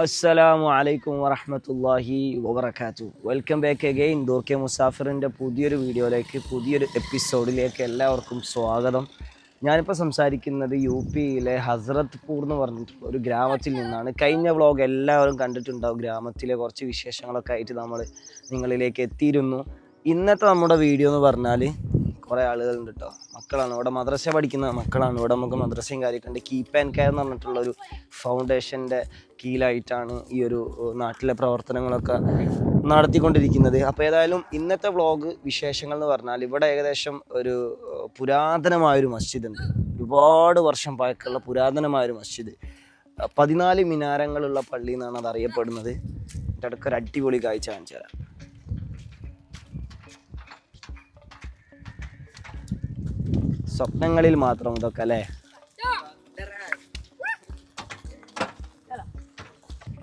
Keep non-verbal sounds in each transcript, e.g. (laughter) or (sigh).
അസ്സലാമു അലൈക്കും വറഹമത്തല്ലാഹി വബർക്കാത്തു വെൽക്കം ബാക്ക് അഗെയിൻ ദോർക്കെ മുസാഫിറിന്റെ പുതിയൊരു വീഡിയോയിലേക്ക് പുതിയൊരു എപ്പിസോഡിലേക്ക് എല്ലാവർക്കും സ്വാഗതം. ഞാനിപ്പോൾ സംസാരിക്കുന്നത് യു പിയിലെ ഹസ്രത്പൂർ എന്ന് പറഞ്ഞിട്ടുള്ള ഒരു ഗ്രാമത്തിൽ നിന്നാണ്. കഴിഞ്ഞ വ്ളോഗ് എല്ലാവരും കണ്ടിട്ടുണ്ടാവും. ഗ്രാമത്തിലെ കുറച്ച് വിശേഷങ്ങളൊക്കെ ആയിട്ട് നമ്മൾ നിങ്ങളിലേക്ക് എത്തിയിരുന്നു. ഇന്നത്തെ നമ്മുടെ വീഡിയോ എന്ന് പറഞ്ഞാൽ കുറേ ആളുകളുണ്ട് കേട്ടോ മക്കളാണ്. ഇവിടെ മദ്രസ പഠിക്കുന്ന മക്കളാണ്. ഇവിടെ നമുക്ക് മദ്രസയും കാര്യമൊക്കെ കീപ്പ് ആൻഡ് കെയർ എന്ന് പറഞ്ഞിട്ടുള്ള ഒരു ഫൗണ്ടേഷന്റെ കീഴിലായിട്ടാണ് ഈ ഒരു നാട്ടിലെ പ്രവർത്തനങ്ങളൊക്കെ നടത്തിക്കൊണ്ടിരിക്കുന്നത്. അപ്പോൾ ഏതായാലും ഇന്നത്തെ വ്ളോഗ് വിശേഷങ്ങൾ എന്ന് പറഞ്ഞാൽ ഇവിടെ ഏകദേശം ഒരു പുരാതനമായൊരു മസ്ജിദ് ഉണ്ട് ഒരുപാട് വർഷം പഴക്കമുള്ള പുരാതനമായൊരു മസ്ജിദ്. പതിനാല് മിനാരങ്ങളുള്ള പള്ളി എന്നാണ് അത് അറിയപ്പെടുന്നത് അടുക്കൊരു അടിപൊളി കാഴ്ച കാണിച്ചു തരാം സ്വപ്നങ്ങളിൽ മാത്രം ഇതൊക്കെ അല്ലേ?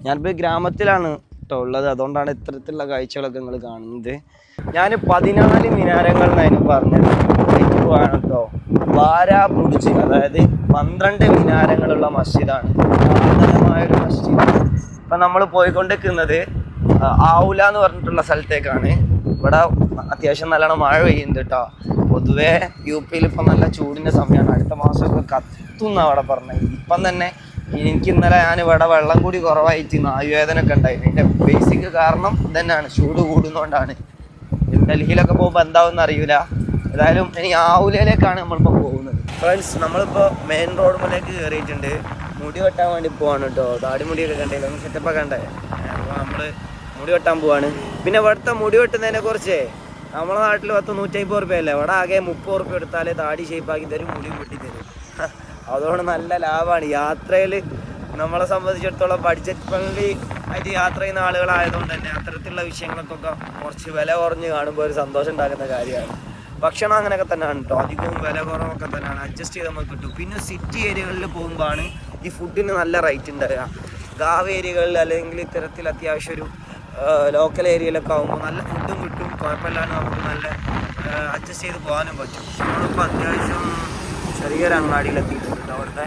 ഞാനിപ്പോൾ ഗ്രാമത്തിലാണ് കേട്ടോ ഉള്ളത്. അതുകൊണ്ടാണ് ഇത്തരത്തിലുള്ള കാഴ്ചകളൊക്കെ നിങ്ങൾ കാണുന്നത്. ഞാൻ പതിനാല് മിനാരങ്ങൾ എന്നായിരുന്നു പറഞ്ഞത്. പോവാണ് കേട്ടോ ബാരാബുർജ് അതായത് പന്ത്രണ്ട് മിനാരങ്ങളുള്ള മസ്ജിദാണ്. ഒരു മസ്ജിദ് ഇപ്പം നമ്മൾ പോയിക്കൊണ്ടിരിക്കുന്നത് ആവുല എന്ന് പറഞ്ഞിട്ടുള്ള സ്ഥലത്തേക്കാണ്. ഇവിടെ അത്യാവശ്യം നല്ലോണം മഴ പെയ്യുന്നുണ്ട് കേട്ടോ പൊതുവേ യു പിയിൽ ഇപ്പം നല്ല ചൂടിന്റെ സമയമാണ്. അടുത്ത മാസമൊക്കെ കത്തുന്ന അവിടെ പറഞ്ഞത്. ഇപ്പം തന്നെ എനിക്ക് ഇന്നലെ ഞാൻ ഇവിടെ വെള്ളം കൂടി കുറവായിട്ട് നായുവേദന ഒക്കെ ഉണ്ടായി. എന്റെ ബേസിക് കാരണം ഇതന്നെയാണ്. ചൂട് കൂടുന്നതുകൊണ്ടാണ് ഡൽഹിയിലൊക്കെ പോകുമ്പോൾ എന്താവും അറിയില്ല ഏതായാലും ഇനി ആവുലയിലേക്കാണ് നമ്മളിപ്പോൾ പോകുന്നത്. ഫ്രണ്ട്സ് നമ്മളിപ്പോൾ മെയിൻ റോഡ് മുതലേക്ക് കയറിയിട്ടുണ്ട് മുടി വെട്ടാൻ വേണ്ടി പോവാണ് കേട്ടോ താടി മുടിയൊക്കെ കണ്ടില്ല ഒന്ന് സെറ്റപ്പൊക്കെ കണ്ടേ. അപ്പോൾ നമ്മൾ മുടി വെട്ടാൻ പോവാണ്. പിന്നെ ഇവിടുത്തെ മുടി വെട്ടുന്നതിനെ കുറിച്ച് നമ്മളെ നാട്ടിൽ പത്ത് നൂറ്റമ്പത് റുപ്യ അല്ലേ ഇവിടെ ആകെ മുപ്പത് റുപ്യ എടുത്താലേ താടി ഷേപ്പാക്കി തരും മുടി വെട്ടി തരും. (laughs) അതുകൊണ്ട് നല്ല ലാഭമാണ് യാത്രയിൽ നമ്മളെ സംബന്ധിച്ചിടത്തോളം ബഡ്ജറ്റ് ഫ്രണ്ട്ലി ആയിട്ട് യാത്ര ചെയ്യുന്ന ആളുകളായതുകൊണ്ട് തന്നെ അത്തരത്തിലുള്ള വിഷയങ്ങൾക്കൊക്കെ കുറച്ച് വില കുറഞ്ഞ് കാണുമ്പോൾ ഒരു സന്തോഷം ഉണ്ടാക്കുന്ന കാര്യമാണ്. ഭക്ഷണം അങ്ങനെയൊക്കെ തന്നെയാണ് കേട്ടോ അധികവും വില കുറവൊക്കെ തന്നെയാണ്. അഡ്ജസ്റ്റ് ചെയ്ത് നമുക്ക് കിട്ടും. പിന്നെ സിറ്റി ഏരിയകളിൽ പോകുമ്പോഴാണ് ഈ ഫുഡിന് നല്ല റേറ്റ് ഉണ്ടാവുക ഗാവ് ഏരിയകളിൽ അല്ലെങ്കിൽ ഇത്തരത്തിൽ അത്യാവശ്യം ഒരു ലോക്കൽ ഏരിയയിലൊക്കെ ആകുമ്പോൾ നല്ല ഫുഡും കിട്ടും കുഴപ്പമില്ലാണ്ട് നമുക്ക് നല്ല അഡ്ജസ്റ്റ് ചെയ്ത് പോകാനും പറ്റും. നമ്മളിപ്പോൾ അത്യാവശ്യം ചെറിയൊരു അങ്ങാടിയിലെത്തിയിട്ടുണ്ട്. എത്തിയിട്ടുണ്ട് അവിടുത്തെ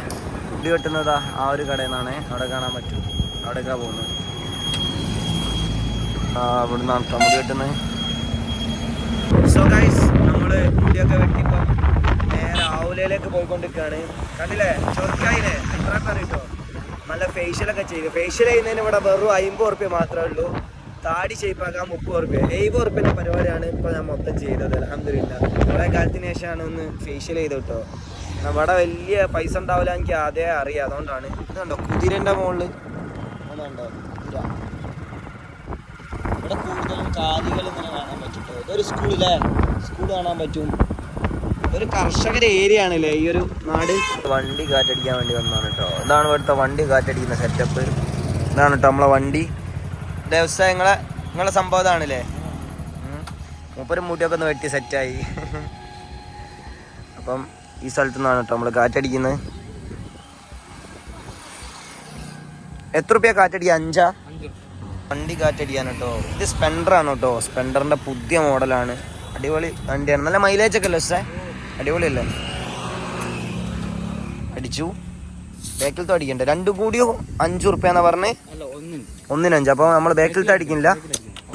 ഫുഡ് കിട്ടുന്നത് ആ ഒരു കടയിൽ നിന്നാണ് അവിടെ കാണാൻ പറ്റും. അവിടേക്കാണ് പോകുന്നത്. ആ നിന്നാണ് കേട്ടോ മുടി വെട്ടുന്നത്. സോ ഗൈസ് നമ്മൾ മുടിയൊക്കെ വെട്ടിപ്പം നേരെ ആവുലയിലേക്ക് പോയിക്കൊണ്ടിരിക്കുകയാണ്. കണ്ടില്ലേ? ചോദിക്കായില്ലേ എത്ര കേട്ടോ നല്ല ഫേഷ്യലൊക്കെ ചെയ്ത്. ഫേഷ്യൽ ചെയ്യുന്നതിന് ഇവിടെ വെറും അമ്പത് ഉറുപ്പ്യ മാത്രമേ ഉള്ളൂ. താടി ഷേപ്പാക്കാൻ മുപ്പത് ഉറുപ്പ്യ എഴുപത് ഉറുപ്പ്യന്റെ പരിപാടിയാണ് ഇപ്പോൾ ഞാൻ മൊത്തം ചെയ്തത് അലഹമില്ല കുറേ കാലത്തിന് ശേഷമാണ് ഒന്ന് ഫേഷ്യൽ ചെയ്ത് കേട്ടോ. ഇവിടെ വലിയ പൈസ ഉണ്ടാവില്ല എനിക്ക് ആദ്യമേ അറിയാം. അതുകൊണ്ടാണ്. ഇതുണ്ടോ കുതിരന്റെ മുകളിൽ ഇവിടെ കൂടുതലും കാലികൾ ഇങ്ങനെ കാണാൻ പറ്റും. ഇതൊരു സ്കൂളിലെ സ്കൂൾ കാണാൻ പറ്റും. ഒരു കർഷകർ ഏരിയ ആണല്ലേ? ഈ ഒരു നാട്. വണ്ടി കാറ്റടിക്കാൻ വേണ്ടി വന്നതാണ് കേട്ടോ. ഇതാണ് ഇവിടുത്തെ വണ്ടി കാറ്റടിക്കുന്ന സെറ്റപ്പ് ഇതാണ് കേട്ടോ നമ്മളെ വണ്ടി. വ്യവസായങ്ങളെ നിങ്ങളെ സംഭവം ഇതാണല്ലേ? മൂപ്പര് മൂട്ടിയൊക്കെ ഒന്ന് വെട്ടി സെറ്റായി അപ്പം ഈ സ്ഥലത്തു നിന്നാണ് കേട്ടോ നമ്മൾ കാറ്റടിക്കുന്നത് എത്ര റുപ്യ കാറ്റടിക്കുക അഞ്ചാ? വണ്ടി കാറ്റടിക്കാൻ കേട്ടോ. ഇത് സ്പെൻഡർ ആണ് കേട്ടോ. സ്പെൻഡറിന്റെ പുതിയ മോഡലാണ്. അടിപൊളി വണ്ടിയാണ്. നല്ല മൈലേജ് ഒക്കെ അല്ലേ സേ അടിപൊളിയല്ലേ? അടിച്ചു. ബാക്കിലത്തെ അടിക്കണ്ടേ? രണ്ടും കൂടിയോ? അഞ്ചു റുപ്യ എന്നാ പറഞ്ഞേ ഒന്നിനഞ്ച്. അപ്പോൾ നമ്മൾ ബാക്കിലത്തെ അടിക്കില്ല.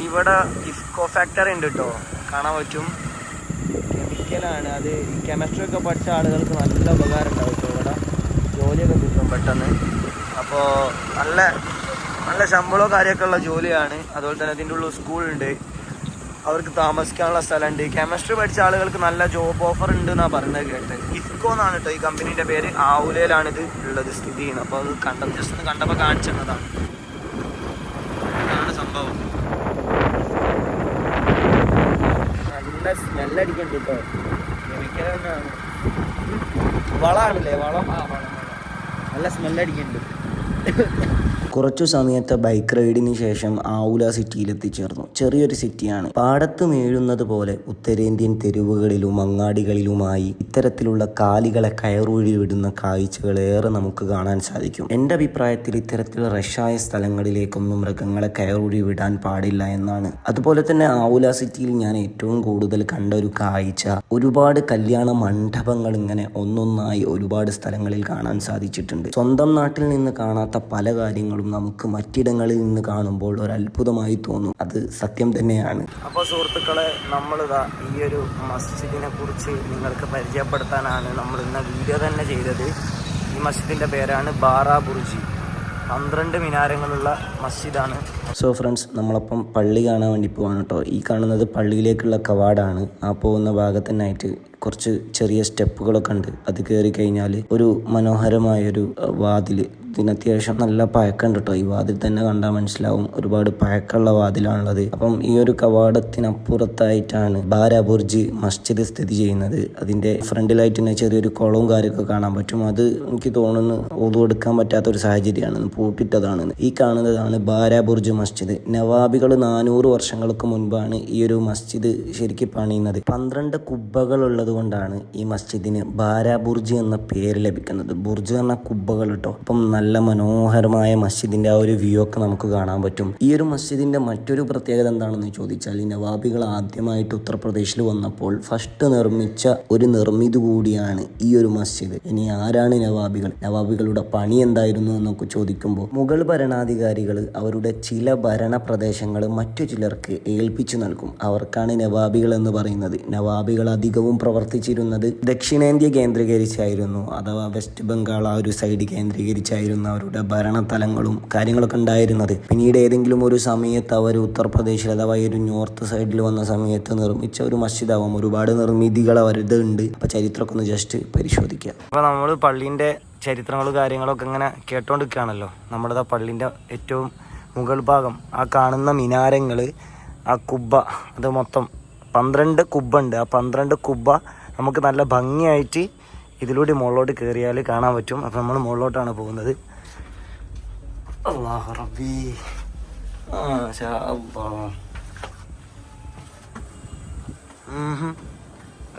ഇവിടെ ഇഫ്കോ ഫാക്ടറി ഉണ്ട് കേട്ടോ കാണാൻ പറ്റും. കെമിക്കലാണ് അത് കെമിസ്ട്രി ഒക്കെ പഠിച്ച ആളുകൾക്ക് നല്ല ഉപകാരം ഉണ്ടാവും കേട്ടോ ഇവിടെ. ജോലിയൊക്കെ കിട്ടും പെട്ടെന്ന്. അപ്പോൾ നല്ല നല്ല ശമ്പളവും കാര്യമൊക്കെ ഉള്ള ജോലിയാണ്. അതുപോലെ തന്നെ അതിന്റെ ഉള്ളിൽ സ്കൂളുണ്ട് അവർക്ക് താമസിക്കാനുള്ള സ്ഥലമുണ്ട്. കെമിസ്ട്രി പഠിച്ച ആളുകൾക്ക് നല്ല ജോബ് ഓഫർ ഉണ്ട് എന്നാണ് പറയുന്നത് കേട്ടത് ഇഫ്കോ എന്നാണ് കേട്ടോ ഈ കമ്പനീന്റെ പേര്. ആവുലയിലാണ് ഇത് ഉള്ളത് സ്ഥിതി ചെയ്യുന്നത്. അപ്പോൾ അത് കണ്ട ജസ്റ്റ് ഒന്ന് കണ്ടപ്പോൾ കാണിച്ചതാണ് ഇതാണ് സംഭവം. നല്ല കേട്ടോ കെമിക്കൽ തന്നെയാണ്. വളമാണല്ലേ വളം. നല്ല സ്മെല്ലടിക്കുന്നുണ്ട് കുറച്ചു സമയത്തെ ബൈക്ക് റൈഡിന് ശേഷം ആവുല സിറ്റിയിൽ എത്തിച്ചേർന്നു ചെറിയൊരു സിറ്റിയാണ്. പാടത്ത് മേഴുന്നത് പോലെ ഉത്തരേന്ത്യൻ തെരുവുകളിലും അങ്ങാടികളിലുമായി ഇത്തരത്തിലുള്ള കാലികളെ കയറൂഴി വിടുന്ന കാഴ്ചകൾ ഏറെ നമുക്ക് കാണാൻ സാധിക്കും. എന്റെ അഭിപ്രായത്തിൽ ഇത്തരത്തിൽ റഷായ സ്ഥലങ്ങളിലേക്കൊന്നും മൃഗങ്ങളെ കയറൂഴി വിടാൻ പാടില്ല എന്നാണ്. അതുപോലെ തന്നെ ആവുല സിറ്റിയിൽ ഞാൻ ഏറ്റവും കൂടുതൽ കണ്ട ഒരു കാഴ്ച ഒരുപാട് കല്യാണ മണ്ഡപങ്ങൾ ഇങ്ങനെ ഒന്നൊന്നായി ഒരുപാട് സ്ഥലങ്ങളിൽ കാണാൻ സാധിച്ചിട്ടുണ്ട്. സ്വന്തം നാട്ടിൽ നിന്ന് കാണാത്ത പല കാര്യങ്ങളും കാണുമ്പോഴും നമുക്ക് മറ്റിടങ്ങളിൽ നിന്ന് കാണുമ്പോൾ ഒരു അത്ഭുതമായി തോന്നും. അത് സത്യം തന്നെയാണ്. അപ്പോൾ സുഹൃത്തുക്കളെ നമ്മളിതാ ഈ ഒരു മസ്ജിദിനെ കുറിച്ച് നിങ്ങൾക്ക് പരിചയപ്പെടുത്താനാണ് നമ്മൾ ഇന്ന് വീഡിയോ തന്നെ ചെയ്തത്. ഈ മസ്ജിദിന്റെ പേരാണ് ബാറാ ബുർജി. പന്ത്രണ്ട് മിനാരങ്ങളുള്ള മസ്ജിദാണ്. സോ ഫ്രണ്ട്സ് നമ്മളപ്പം പള്ളി കാണാൻ വേണ്ടി പോവാണ് കേട്ടോ ഈ കാണുന്നത് പള്ളിയിലേക്കുള്ള കവാടാണ്. ആ പോകുന്ന ഭാഗത്തന്നായിട്ട് കുറച്ച് ചെറിയ സ്റ്റെപ്പുകളൊക്കെ ഉണ്ട്. അത് കയറി കഴിഞ്ഞാൽ ഒരു മനോഹരമായൊരു വാതിൽ ഇതിന് അത്യാവശ്യം നല്ല പഴക്കമുണ്ട് കേട്ടോ. ഈ വാതിൽ തന്നെ കണ്ടാൽ മനസ്സിലാവും ഒരുപാട് പഴക്കമുള്ള വാതിലാണുള്ളത്. അപ്പം ഈ ഒരു കവാടത്തിനപ്പുറത്തായിട്ടാണ് ബാരാബുർജി മസ്ജിദ് സ്ഥിതി ചെയ്യുന്നത്. അതിന്റെ ഫ്രണ്ടിലായിട്ട് തന്നെ ചെറിയൊരു കുളവും കാര്യമൊക്കെ കാണാൻ പറ്റും. അത് എനിക്ക് തോന്നുന്നു ഓതുകൊടുക്കാൻ പറ്റാത്ത ഒരു സാഹചര്യമാണ് പൂട്ടിട്ടതാണ്. ഈ കാണുന്നതാണ് ബാരാബുർജ് മസ്ജിദ്. നവാബികൾ നാനൂറ് വർഷങ്ങൾക്ക് മുൻപാണ് ഈ ഒരു മസ്ജിദ് ശരിക്കും പണിയുന്നത്. പന്ത്രണ്ട് കുബ്ബകൾ കൊണ്ടാണ് ഈ മസ്ജിദിന് ബാരാബുർജ് എന്ന പേര് ലഭിക്കുന്നത്. ബുർജ് എന്ന കുബ്ബകൾ കേട്ടോ. അപ്പം നല്ല മനോഹരമായ മസ്ജിദിന്റെ ആ ഒരു വ്യൂ ഒക്കെ നമുക്ക് കാണാൻ പറ്റും. ഈ ഒരു മസ്ജിദിന്റെ മറ്റൊരു പ്രത്യേകത എന്താണെന്ന് ചോദിച്ചാൽ ഈ നവാബികൾ ആദ്യമായിട്ട് ഉത്തർപ്രദേശിൽ വന്നപ്പോൾ ഫസ്റ്റ് നിർമ്മിച്ച ഒരു നിർമ്മിതി കൂടിയാണ് ഈ ഒരു മസ്ജിദ്. ഇനി ആരാണ് നവാബികൾ? നവാബികളുടെ പണി എന്തായിരുന്നു എന്നൊക്കെ ചോദിക്കുമ്പോൾ മുഗൾ ഭരണാധികാരികൾ അവരുടെ ചില ഭരണ പ്രദേശങ്ങൾ മറ്റു ചിലർക്ക് ഏൽപ്പിച്ചു നൽകും. അവർക്കാണ് നവാബികൾ എന്ന് പറയുന്നത്. നവാബികൾ അധികവും പ്രവർത്തിച്ചിരുന്നത് ദക്ഷിണേന്ത്യ കേന്ദ്രീകരിച്ചായിരുന്നു അഥവാ വെസ്റ്റ് ബംഗാൾ ആ ഒരു സൈഡ് കേന്ദ്രീകരിച്ചായിരുന്നു അവരുടെ ഭരണതലങ്ങളും കാര്യങ്ങളൊക്കെ ഉണ്ടായിരുന്നത്. പിന്നീട് ഏതെങ്കിലും ഒരു സമയത്ത് അവർ ഉത്തർപ്രദേശിൽ അഥവാ ഈ ഒരു നോർത്ത് സൈഡിൽ വന്ന സമയത്ത് നിർമ്മിച്ച ഒരു മസ്ജിദാവാം. ഒരുപാട് നിർമ്മിതികൾ അവരുടെ ഉണ്ട്. അപ്പോൾ ചരിത്രമൊക്കെ ഒന്ന് ജസ്റ്റ് പരിശോധിക്കുക അപ്പോൾ നമ്മൾ പള്ളീന്റെ ചരിത്രങ്ങളും കാര്യങ്ങളൊക്കെ ഇങ്ങനെ കേട്ടോണ്ടിരിക്കുകയാണല്ലോ. നമ്മുടെ പള്ളീന്റെ ഏറ്റവും മുകൾ ഭാഗം ആ കാണുന്ന മിനാരങ്ങൾ ആ കുബ്ബ അത് മൊത്തം പന്ത്രണ്ട് കുബ്ബ ഉണ്ട് ആ പന്ത്രണ്ട് കുബ്ബ നമുക്ക് നല്ല ഭംഗിയായിട്ട് ഇതിലൂടെ മുകളിലോട്ട് കയറിയാൽ കാണാൻ പറ്റും. അപ്പം നമ്മൾ മുകളിലോട്ടാണ് പോകുന്നത്. റബ്ബി.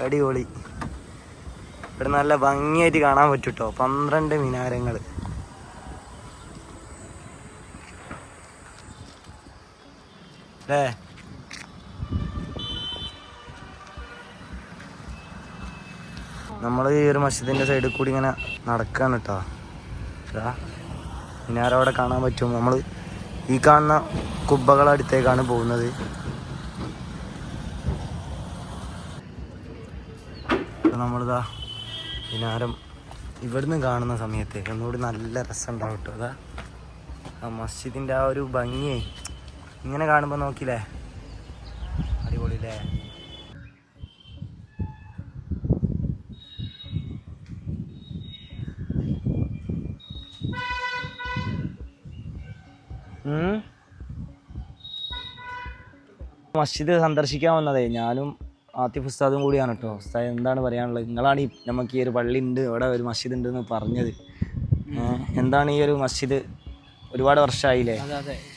അടിപൊളി. ഇവിടെ നല്ല ഭംഗിയായിട്ട് കാണാൻ പറ്റും കേട്ടോ പന്ത്രണ്ട് മിനാരങ്ങൾ. അല്ലേ? നമ്മൾ ഈ ഒരു മസ്ജിദിന്റെ സൈഡിൽ കൂടി ഇങ്ങനെ നടക്കുകയാണ് കേട്ടോ മിനാരം അവിടെ കാണാൻ പറ്റും? നമ്മൾ ഈ കാണുന്ന കുബ്ബകളടുത്തേക്കാണ് പോകുന്നത്. നമ്മളിതാ മിനാരം ഇവിടുന്ന് കാണുന്ന സമയത്ത് ഒന്നുകൂടി നല്ല രസം ഉണ്ടാവും കേട്ടോ അതാ ആ മസ്ജിദിന്റെ ആ ഒരു ഭംഗിയെ ഇങ്ങനെ കാണുമ്പോൾ നോക്കില്ലേ അടിപൊളിയില്ലേ ഉം. മസ്ജിദ് സന്ദർശിക്കാൻ വന്നതേ ഞാനും ആത്തിഫ് ഉസ്താദും കൂടിയാണ് കേട്ടോ ഉസ്താദ് എന്താണ് പറയാനുള്ളത്? നിങ്ങളാണ് ഈ നമുക്ക് ഈ ഒരു പള്ളി ഉണ്ട് ഇവിടെ ഒരു മസ്ജിദ് ഉണ്ട് എന്ന് പറഞ്ഞത്. എന്താണ് ഈ ഒരു മസ്ജിദ്? ഒരുപാട് വർഷമായില്ലേ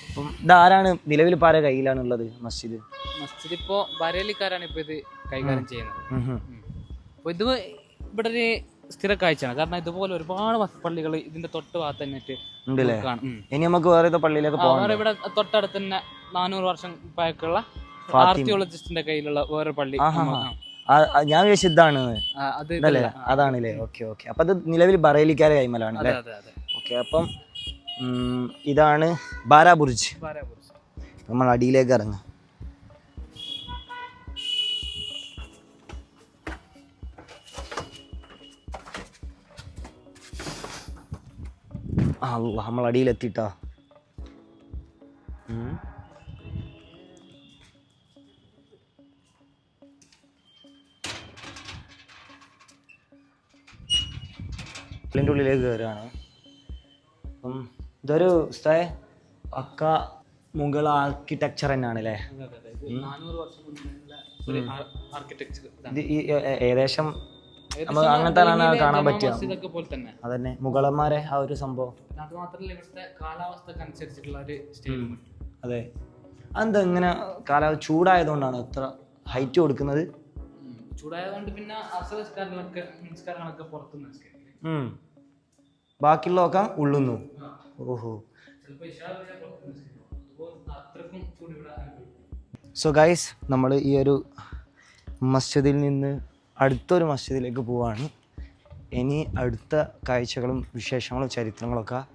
അപ്പം ഇതാരാണ് നിലവിൽ പാര കയ്യിലാണുള്ളത് മസ്ജിദ്? മസ്ജിദ് ഇപ്പോ ബരേലിക്കാരാണ് ഇപ്പൊ ഇത് കൈകാര്യം ചെയ്യുന്നത്. അപ്പോൾ ഇത് ഇവിടെ ഒരു സ്ഥിര കാഴ്ചയാണ്. കാരണം ഇതുപോലെ ഒരുപാട് പള്ളികൾ ഇതിന്റെ തൊട്ട് ഭാഗത്ത് തന്നെ ഉണ്ടല്ലേ? ഇനി നമുക്ക് വേറെ പള്ളിയിലേക്ക് പോകാം ഇവിടെ തൊട്ടടുത്ത് തന്നെ നാനൂറ് വർഷം പഴക്കമുള്ള. ആർക്കിയോളജിസ്റ്റിന്റെ കയ്യിലുള്ള വേറെ പള്ളി. ഞാൻ വിചാരിച്ചു ഇതാണ്. ആ, അത് ഇതല്ലേ ഇതല്ല. ആ, അതാണല്ലേ? Okay okay. അപ്പൊ അത് നിലവിൽ ബറേലിക്കാരെ കൈമലാണ് അല്ലേ? ഓക്കെ അപ്പം ഇതാണ് ബാരാബുർജ്. ബുർജ് നമ്മൾ അടിയിലേക്ക് ഇറങ്ങാം. അല്ല നമ്മൾ അടിയിലെത്തിട്ടാ. ഇതിന്റെ ഉള്ളിലേക്ക് കയറുകയാണ് അപ്പം ഇതൊരു സ്ഥലം പക്ക മുഗൾ ആർക്കിടെക്ചർ തന്നെയാണ് അല്ലേ ഏകദേശം നമുക്ക് അങ്ങനത്തെ കാണാൻ പറ്റിയ അതന്നെ മുഗളന്മാരെ ആ ഒരു സംഭവം. അതെ അതെന്താ ഇങ്ങനെ കാലാവസ്ഥ ചൂടായതുകൊണ്ടാണ് എത്ര ഹൈറ്റ് കൊടുക്കുന്നത്? ചൂടായതുകൊണ്ട് പിന്നെ ബാക്കിയുള്ളതൊക്കെ ഉള്ളുന്നു. ഓഹോ. സോ ഗൈസ് നമ്മൾ ഈ ഒരു മസ്ജിദിൽ നിന്ന് അടുത്തൊരു മസ്ജിദിലേക്ക് പോവാണ്. ഇനി അടുത്ത കാഴ്ചകളും വിശേഷങ്ങളും ചരിത്രങ്ങളൊക്കെ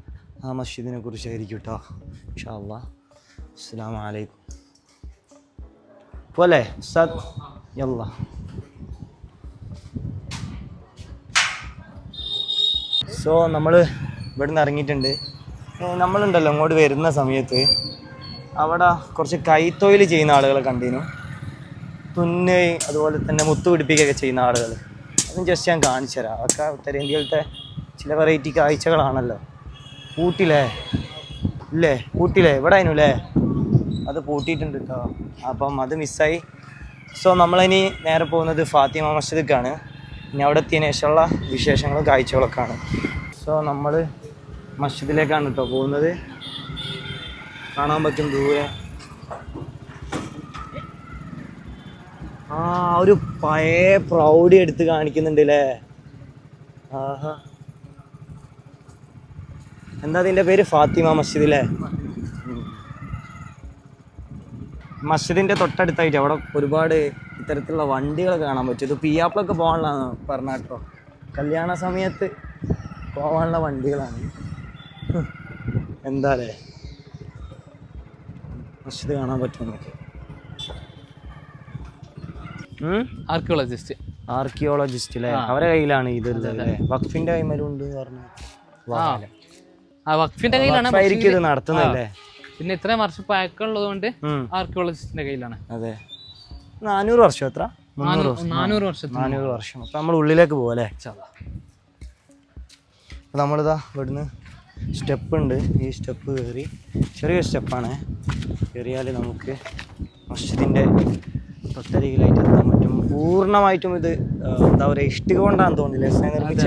ആ മസ്ജിദിനെ കുറിച്ചായിരിക്കും കേട്ടോ ഇൻഷാല്ലാ അസ്സാം വലൈക്കും പോലെ സത് യല്ലാ. സോ നമ്മൾ ഇവിടെ നിന്ന് ഇറങ്ങിയിട്ടുണ്ട് നമ്മളുണ്ടല്ലോ അങ്ങോട്ട് വരുന്ന സമയത്ത്. അവിടെ കുറച്ച് കൈത്തൊഴിൽ ചെയ്യുന്ന ആളുകളെ കണ്ടിരുന്നു തുന്ന് അതുപോലെ തന്നെ മുത്തു പിടിപ്പിക്കുകയൊക്കെ ചെയ്യുന്ന ആളുകൾ അതും ജസ്റ്റ് ഞാൻ കാണിച്ചു തരാം. അതൊക്കെ ഉത്തരേന്ത്യയിലത്തെ ചില വെറൈറ്റി കാഴ്ചകളാണല്ലോ. പൂട്ടിലേ? ഇല്ലേ? പൂട്ടിലേ? ഇവിടെ ആയിരുന്നു അല്ലേ അത് പൂട്ടിയിട്ടുണ്ട് കേട്ടോ അപ്പം അത് മിസ്സായി സോ നമ്മളിനി നേരെ പോകുന്നത് ഫാത്തിമ മസ്ജിദിക്കാണ് ഇനി അവിടെ എത്തിയതിനു ശേഷമുള്ള വിശേഷങ്ങളും കാഴ്ചകളൊക്കെ ആണ് സോ നമ്മൾ മസ്ജിദിലേക്കാണ് കേട്ടോ പോകുന്നത്. കാണാൻ പറ്റും ദൂരെ. ആ ഒരു പഴയ പ്രൗഡി എടുത്ത് കാണിക്കുന്നുണ്ട് അല്ലേ ആഹാ. എന്താ അതിന്റെ പേര്? ഫാത്തിമ മസ്ജിദ് അല്ലേ മസ്ജിദിന്റെ തൊട്ടടുത്തായിട്ട് അവിടെ ഒരുപാട് ഇത്തരത്തിലുള്ള വണ്ടികൾ കാണാൻ പറ്റും. ഇത് പിയാപ്പിളൊക്കെ പോകാനുള്ളതാണ് പറഞ്ഞ കേട്ടോ കല്യാണ സമയത്ത് പോകാനുള്ള വണ്ടികളാണ്. ഹും. എന്താ അല്ലേ മസ്ജിദ് കാണാൻ പറ്റും ആർക്കിയോളജിസ്റ്റ്. ആർക്കിയോളജിസ്റ്റ് അല്ലേ? അവരെ കയ്യിലാണ് ഇത് വഖഫിന്റെ കൈമലും ഉണ്ട് പറഞ്ഞു ആ. വഖഫിന്റെ കയ്യിലാണ് ഇത് നടത്തുന്നല്ലേ പിന്നെ ഇത്രയും വർഷം പഴക്കമുള്ളത് കൊണ്ട് ആർക്കിയോളജിസ്റ്റിന്റെ കയ്യിലാണ്. അതെ. നാനൂറ് വർഷം എത്ര? മുന്നൂറ് വർഷം. നാനൂറ് നാനൂറ് വർഷം. അപ്പം നമ്മൾ ഉള്ളിലേക്ക് പോകല്ലേ അപ്പോൾ നമ്മളിതാ ഇവിടുന്ന് സ്റ്റെപ്പ് ഉണ്ട്. ഈ സ്റ്റെപ്പ് കയറി ചെറിയ സ്റ്റെപ്പാണ്. കയറിയാൽ നമുക്ക് മസ്ജിദിന്റെ തൊട്ടരികിലായിട്ട് എത്താൻ പറ്റും. പൂർണമായിട്ടും ഇത് എന്താ പറയുക ഇഷ്ടിക കൊണ്ടാന്ന് തോന്നില്ലേ അതെ നിർമ്മിച്ച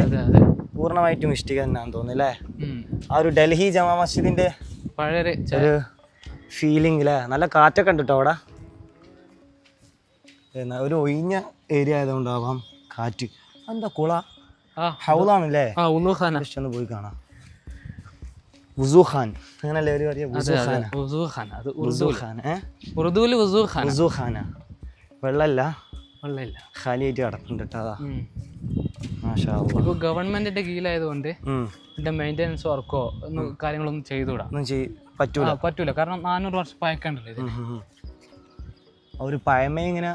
പൂർണമായിട്ടും ഇഷ്ടിക തന്നെയാന്ന് തോന്നുന്നില്ലേ. ആ ഒരു ഡൽഹി ജമാ മസ്ജിദിന്റെ പഴയൊരു ഒരു ഫീലിംഗ് അല്ലേ നല്ല കാറ്റൊക്കെ ഉണ്ട് കേട്ടോ അവിടെ. എന്നാ ഒരു ഒഴിഞ്ഞ ഏരിയ ആയതുകൊണ്ടാവാം കാറ്റ്. എന്താ കുള? ഹൗലാണല്ലേ ഒന്ന് പോയി കാണാം. അങ്ങനല്ലേ ഒരു വെള്ളമല്ല വെള്ളമില്ല. ഖാലിയായിട്ട് കിടക്കുന്നുണ്ട് കേട്ടോ അതാ. ഇപ്പോൾ ഗവൺമെന്റിന്റെ കീഴിലായതുകൊണ്ട്. ഇതിന്റെ മെയിന്റെനൻസ് വർക്കോ ഒന്നും കാര്യങ്ങളൊന്നും ചെയ്തുകൂടാ. പറ്റൂല. പറ്റൂല. കാരണം നാനൂറ് വർഷം പഴക്കണ്ടല്ലോ. ഒരു പഴമ ഇങ്ങനെ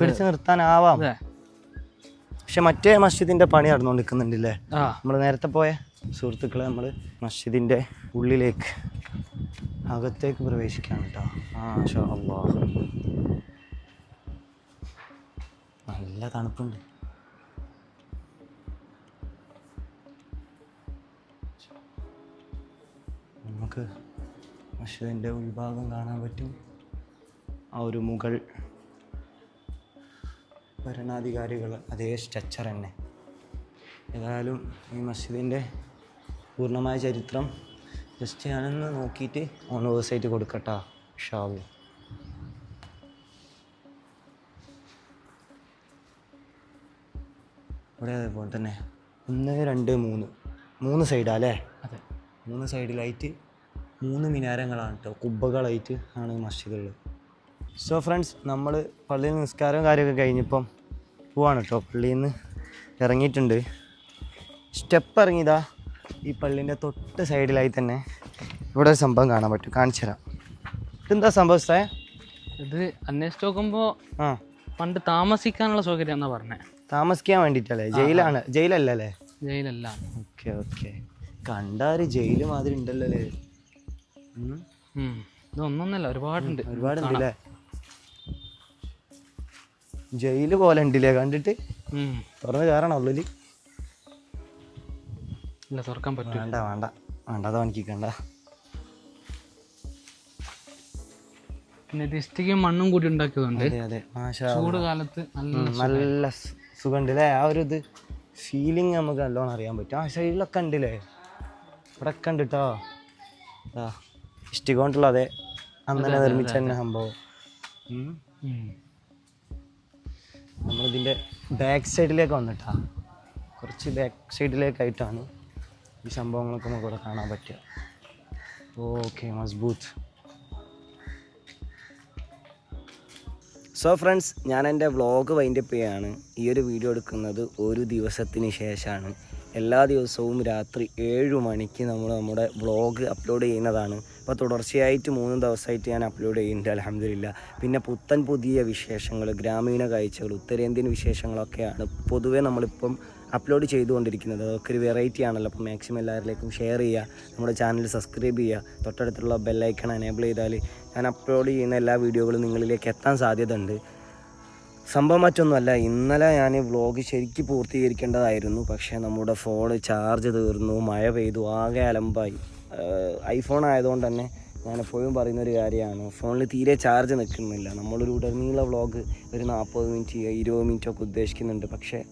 പിടിച്ചു നിർത്താനാവാം. പക്ഷെ മറ്റേ മസ്ജിദിന്റെ പണി നടന്നുകൊണ്ടിരിക്കുന്നുണ്ടല്ലേ? നമ്മൾ നേരത്തെ പോയ സുഹൃത്തുക്കളെ നമ്മൾ മസ്ജിദിന്റെ ഉള്ളിലേക്ക് അകത്തേക്ക് പ്രവേശിക്കാണ് കേട്ടോ ആ അള്ളാഹ് നല്ല തണുപ്പുണ്ട്. നമുക്ക് മസ്ജിദിന്റെ ഉൾഭാഗം കാണാൻ പറ്റും. ആ ഒരു മുകൾ ഭരണാധികാരികൾ അതേ സ്ട്രക്ചർ തന്നെ. ഏതായാലും ഈ മസ്ജിദിന്റെ പൂർണമായ ചരിത്രം ജസ്റ്റ് ഞാനൊന്ന് നോക്കിയിട്ട് ഓൺ വെബ്സൈറ്റ് കൊടുക്കട്ടാ ഷാവു ഇവിടെ അതേപോലെ തന്നെ ഒന്ന് രണ്ട് മൂന്ന്. മൂന്ന് സൈഡാ അല്ലേ? അതെ. മൂന്ന് സൈഡിലായിട്ട് മൂന്ന് മിനാരങ്ങളാണ് കേട്ടോ കുബ്ബകളായിട്ട് ആണ് മസ്ജിദുള്ളത്. സോ ഫ്രണ്ട്സ് നമ്മൾ പള്ളിയിൽ നിസ്കാരവും കാര്യമൊക്കെ കഴിഞ്ഞപ്പം പോവാണ് കേട്ടോ പള്ളിയിൽ നിന്ന് ഇറങ്ങിയിട്ടുണ്ട് സ്റ്റെപ്പ് ഇറങ്ങിയതാ ഈ പള്ളീന്റെ തൊട്ട് സൈഡിലായി തന്നെ ഇവിടെ ഒരു സംഭവം കാണാൻ പറ്റും. കാണിച്ചു തരാം. ഇതെന്താ സംഭവം സായ ഇത് അന്വേഷിച്ച് നോക്കുമ്പോൾ ആ. പണ്ട് താമസിക്കാനുള്ള സൗകര്യം എന്നാ പറഞ്ഞേ. താമസിക്കാൻ വേണ്ടിയിട്ടല്ലേ ജയിലാണ്. ജയിലല്ലേ ജയിലല്ല. Okay okay. കണ്ടാൽ ജയിൽ മാതിരി ഉണ്ടല്ലോ അല്ലേ ഉം. ഉം. ഇതൊന്നൊന്നല്ല ഒരുപാടുണ്ട്. ഒരുപാടുണ്ട് അല്ലേ? ജയിൽ പോലെ ഉണ്ടല്ലേ കണ്ടിട്ട്. തുറന്ന് കയറണം ഉള്ളിൽ. ഇല്ല തുറക്കാൻ പറ്റും വേണ്ട വേണ്ട. വേണ്ട അതാ പിന്നെ ഇത് മണ്ണും കൂടി ഉണ്ടാക്കിയതുണ്ട് ചൂട് കാലത്ത് നല്ല നല്ല സുഖമുണ്ട് അല്ലേ ആ ഒരു ഇത് ഫീലിംഗ് നമുക്ക് നല്ലോണം അറിയാൻ പറ്റും. ആ സൈഡിലൊക്കെ ഉണ്ടല്ലേ ഇവിടെ ഒക്കെ ഉണ്ട് കേട്ടോ ഇഷ്ടിക കൊണ്ടുള്ള അതെ അന്ന് തന്നെ നിർമ്മിച്ച തന്നെ സംഭവം. നമ്മളിതിന്റെ ബാക്ക് സൈഡിലേക്ക് വന്നിട്ടാ. കുറച്ച് ബാക്ക് സൈഡിലേക്കായിട്ടാണ് ഈ സംഭവങ്ങളൊക്കെ നമുക്ക് ഇവിടെ കാണാൻ പറ്റുക. ഓക്കെ മസ്ബൂത്ത്. സോ ഫ്രണ്ട്സ് ഞാൻ എന്റെ വ്ളോഗ് വൈൻഡപ്പ് ചെയ്യാണ്. ഈ ഒരു വീഡിയോ എടുക്കുന്നത് ഒരു ദിവസത്തിന് ശേഷമാണ്. എല്ലാ ദിവസവും രാത്രി ഏഴ് മണിക്ക് നമ്മൾ നമ്മുടെ വ്ളോഗ് അപ്ലോഡ് ചെയ്യുന്നതാണ്. അപ്പോൾ തുടർച്ചയായിട്ട് മൂന്ന് ദിവസമായിട്ട് ഞാൻ അപ്ലോഡ് ചെയ്യുന്നുണ്ട് അലഹമില്ല പിന്നെ പുത്തൻ പുതിയ വിശേഷങ്ങൾ ഗ്രാമീണ കാഴ്ചകൾ ഉത്തരേന്ത്യൻ വിശേഷങ്ങളൊക്കെയാണ് പൊതുവേ നമ്മളിപ്പം അപ്ലോഡ് ചെയ്തുകൊണ്ടിരിക്കുന്നത്. അതൊക്കെ ഒരു വെറൈറ്റി ആണല്ലോ. അപ്പോൾ മാക്സിമം എല്ലാവരിലേക്കും ഷെയർ ചെയ്യുക നമ്മുടെ ചാനൽ സബ്സ്ക്രൈബ് ചെയ്യുക തൊട്ടടുത്തുള്ള ബെല്ലൈക്കൺ എനേബിൾ ചെയ്താൽ ഞാൻ അപ്ലോഡ് ചെയ്യുന്ന എല്ലാ വീഡിയോകളും നിങ്ങളിലേക്ക് എത്താൻ സാധ്യത ഉണ്ട് സംഭവം മറ്റൊന്നുമല്ല. ഇന്നലെ ഞാൻ വ്ളോഗ് ശരിക്കും പൂർത്തീകരിക്കേണ്ടതായിരുന്നു. പക്ഷേ നമ്മുടെ ഫോൺ ചാർജ് തീർന്നു മഴ പെയ്തു ആകെ അലമ്പായി. ഐഫോൺ ആയതുകൊണ്ട് തന്നെ ഞാൻ എപ്പോഴും പറയുന്ന ഒരു കാര്യമാണ് ഫോണിൽ തീരെ ചാർജ് നിൽക്കുന്നില്ല. നമ്മളൊരു ഉടനീള വ്ളോഗ് ഒരു നാൽപ്പത് മിനിറ്റ് ഇരുപത് മിനിറ്റ് ഒക്കെ ഉദ്ദേശിക്കുന്നുണ്ട്. പക്ഷേ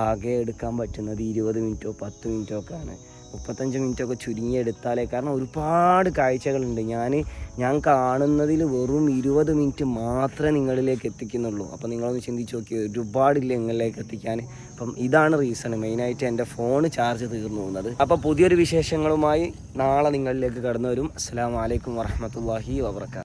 ആകെ എടുക്കാൻ പറ്റുന്നത് ഇരുപത് മിനിറ്റോ പത്ത് മിനിറ്റോ ഒക്കെ ആണ്. മുപ്പത്തഞ്ച് മിനിറ്റൊക്കെ ചുരുങ്ങിയെടുത്താലേ. കാരണം ഒരുപാട് കാഴ്ചകളുണ്ട്. ഞാൻ ഞാൻ കാണുന്നതിൽ വെറും ഇരുപത് മിനിറ്റ് മാത്രമേ നിങ്ങളിലേക്ക് എത്തിക്കുന്നുള്ളൂ. അപ്പോൾ നിങ്ങളൊന്ന് ചിന്തിച്ച് നോക്കി ഒരുപാടില്ല നിങ്ങളിലേക്ക് എത്തിക്കാൻ. അപ്പം ഇതാണ് റീസൺ മെയിനായിട്ട് എന്റെ ഫോൺ ചാർജ് തീർന്നു പോകുന്നത്. അപ്പോൾ പുതിയൊരു വിശേഷങ്ങളുമായി നാളെ നിങ്ങളിലേക്ക് കടന്നു വരും. അസ്സാം വലൈക്കും വറഹമത്തല്ലാഹി വാബർക്കാത്തു